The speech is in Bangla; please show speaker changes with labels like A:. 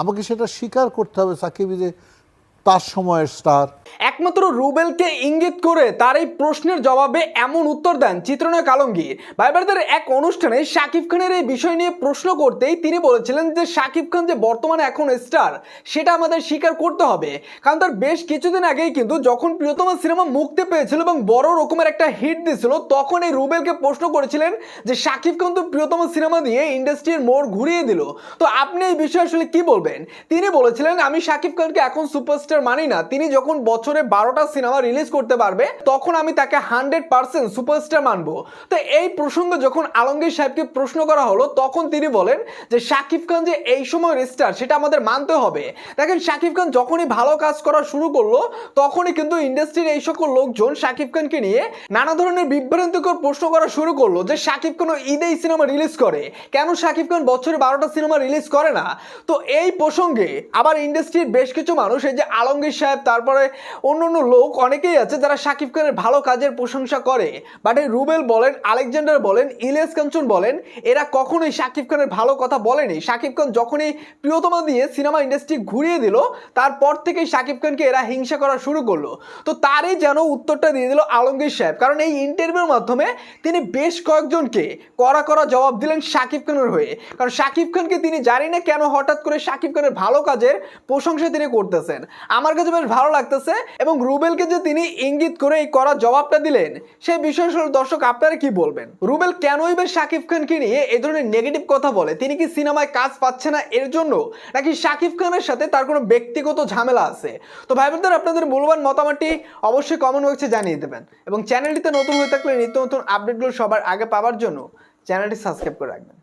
A: আমাকে সেটা স্বীকার করতে হবে সাকিব যে তার সময়ের স্টার
B: একমাত্র রুবেলকে ইঙ্গিত করে তার এই প্রশ্নের জবাবে এমন উত্তর দেন চিত্রনায়ক আলমগীর। ভাইবারদের এক অনুষ্ঠানে শাকিব খানের এই বিষয় নিয়ে প্রশ্ন করতেই তিনি বলেছিলেন যে, শাকিব খান যে বর্তমানে এখন স্টার, সেটা আমাদের স্বীকার করতে হবে। কারণ তার বেশ কিছুদিন আগেই কিন্তু যখন প্রিয়তমা সিনেমা মুক্তি পেয়েছিল এবং বড় রকমের একটা হিট দিছিল, তখন এই রুবেলকে প্রশ্ন করেছিলেন যে, শাকিব খান তো প্রিয়তম সিনেমা দিয়ে ইন্ডাস্ট্রির মোড় ঘুরিয়ে দিল। তো আপনি এই বিষয়ে আসলে কি বলবেন? তিনি বলেছিলেন, আমি শাকিব খানকে এখন সুপারস্টার মানি না। তিনি যখন বছরে বারোটা সিনেমা রিলিজ করতে পারবে, তখন আমি তাকে হান্ড্রেড পার্সেন্ট সুপারস্টার মানবো। তো এই প্রসঙ্গে যখন আলমগীর সাহেবকে প্রশ্ন করা হলো, তখন তিনি বলেন যে, শাকিব খান যে এই সময় স্টার সেটা আমাদের মানতে হবে। দেখেন, শাকিব খান যখনই ভালো কাজ করা শুরু করল, তখনই কিন্তু ইন্ডাস্ট্রির এই সকল লোকজন শাকিব খানকে নিয়ে নানা ধরনের বিভ্রান্তিকর প্রশ্ন করা শুরু করল যে, শাকিব খান ঈদেই সিনেমা রিলিজ করে। কেন শাকিব খান বছরে বারোটা সিনেমা রিলিজ করে না? তো এই প্রসঙ্গে আবার ইন্ডাস্ট্রির বেশ কিছু মানুষ, এই যে আলমগীর সাহেব, তারপরে অন্য অন্য লোক অনেকেই আছে যারা শাকিব খানের ভালো কাজের প্রশংসা করে। বাট রুবেল বলেন, আলেকজান্ডার বলেন, ইলিয়াস কাঞ্চন বলেন, এরা কখনোই শাকিব খানের ভালো কথা বলেনি। শাকিব খান যখনই প্রিয়তমা দিয়ে সিনেমা ইন্ডাস্ট্রি ঘুরিয়ে দিল, তারপর থেকেই শাকিব খানকে এরা হিংসা করা শুরু করল। তো তারই যেন উত্তরটা দিয়ে দিল আলমগীর সাহেব। কারণ এই ইন্টারভিউর মাধ্যমে তিনি বেশ কয়েকজনকে কড়া কড়া জবাব দিলেন শাকিব খানের হয়ে। কারণ শাকিব খানকে তিনি জানি না কেন হঠাৎ করে শাকিব খানের ভালো কাজের প্রশংসা তিনি করতেছেন। আমার কাছে বেশ ভালো লাগতেছে এবং রুবেলকে যে তিনি ইঙ্গিত করে এই করা জবাবটা দিলেন, সেই বিষয়ে দর্শক আপনারা কি বলবেন? রুবেল কেনই বা শাকিব খানকে নিয়ে এই ধরনের নেগেটিভ কথা বলে? তিনি কি সিনেমায় কাজ পাচ্ছে না এর জন্য? নাকি শাকিব খানের সাথে তার কোনো ব্যক্তিগত ঝামেলা আছে? তো ভাই বোনদের আপনাদের মূল্যবান মতামতটি অবশ্যই কমেন্ট বক্সে জানিয়ে দেবেন। এবং চ্যানেলটিতে নতুন হয়ে থাকলে নিত্য নতুন আপডেটগুলো সবার আগে পাওয়ার জন্য চ্যানেলটি সাবস্ক্রাইব করে রাখবেন।